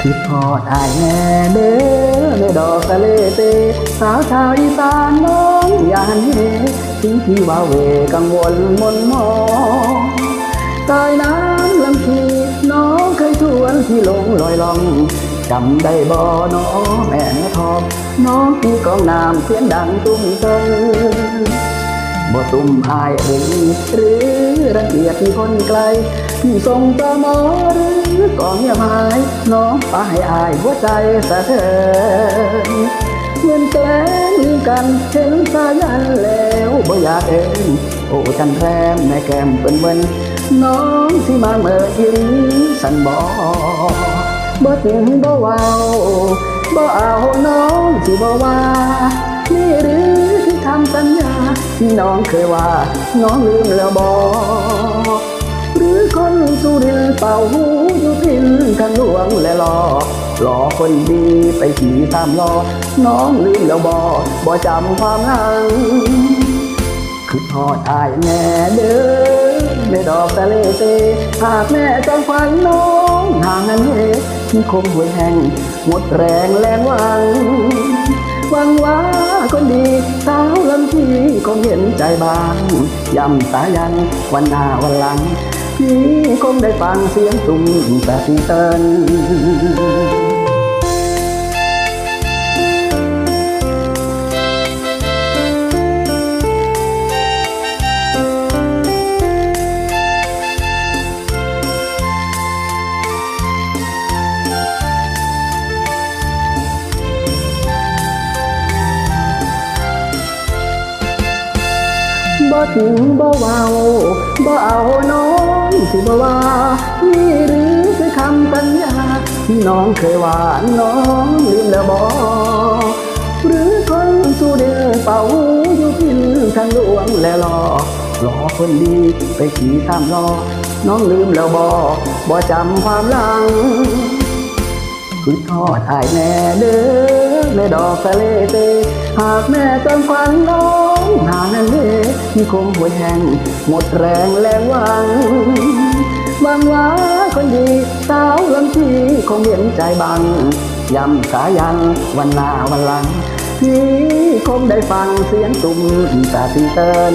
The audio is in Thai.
คือทอดอายแน่เด้อในดอกทะเลเตสาวชาวอีสานน้องยานเฮ ทิ้งที่ว่าเวกังวลมนมองใต้น้ำลำพีน้องเคยชวนที่ลงลอยลองจำได้บ่น้องแม่เนื้อทองน้องที่กองน้ำเสียงดังตุ้มเติงบ่ตุ่มอายเองหรือรังเกียจที่คนไกลที่ส่งต่อหมอหรือกองเงียบหายน้องปาให้อายหัวใจสะเทือนเหมือนแกล งลืมกันเห็นสายันแล้วบ่อยากเองโอ้จันแรมแม่แก้มเป็นเวนน้องที่มาเมื่อยิ้มสันบ่บ่ถึงบ่เว้าบ่เอาน้องที่บ่ว่านี่หรือที่ทำสัญญาที่น้องเคยว่า น้องลืมแล้วบอกหรือคนสุรินเป่าหูอยู่พินกันหลวงและรอ รอคนดีไปขี่ตามรอน้องลืมแล้วบอบ่จำความหลังคือทอดอายแม่เด้อในดอกทะเลเตหากแม่จำฝันน้องห่างนั้นเฮที่คมหวยแห่งหมดแรงแรงหวังหวังว่าคนดีสาวลำที่คงเห็นใจบางย้ำสายันวันหน้าวันหลัง พี่คงได้ฟังเสียงตุ้มแต่ที่เติน บ่ถึงบ่เว้าบ่เอาน้องสิบ่ว่านี่หรือคือคำปัญญาที่น้องเคยหวานน้องลืมแล้วบ่หรือคนสู่เดือเป่าอยู่พินทางหลวงและรอรอคนดีไปขี่ตามรอน้องลืมแล้วบ่บ่จำความหลัง คือทอดอายแม่เด้อแม่ดอกทะเลเตหากแม่จำฝันน้องหานั่นเด้ที่คงหัวแห้งหมดแรงแรงหวังหวังว่าคนดีสาวลำที่คงเห็นใจบังยำสายันวันหน้าวันหลังที่คงได้ฟังเสียงตุ่มตาตีเติน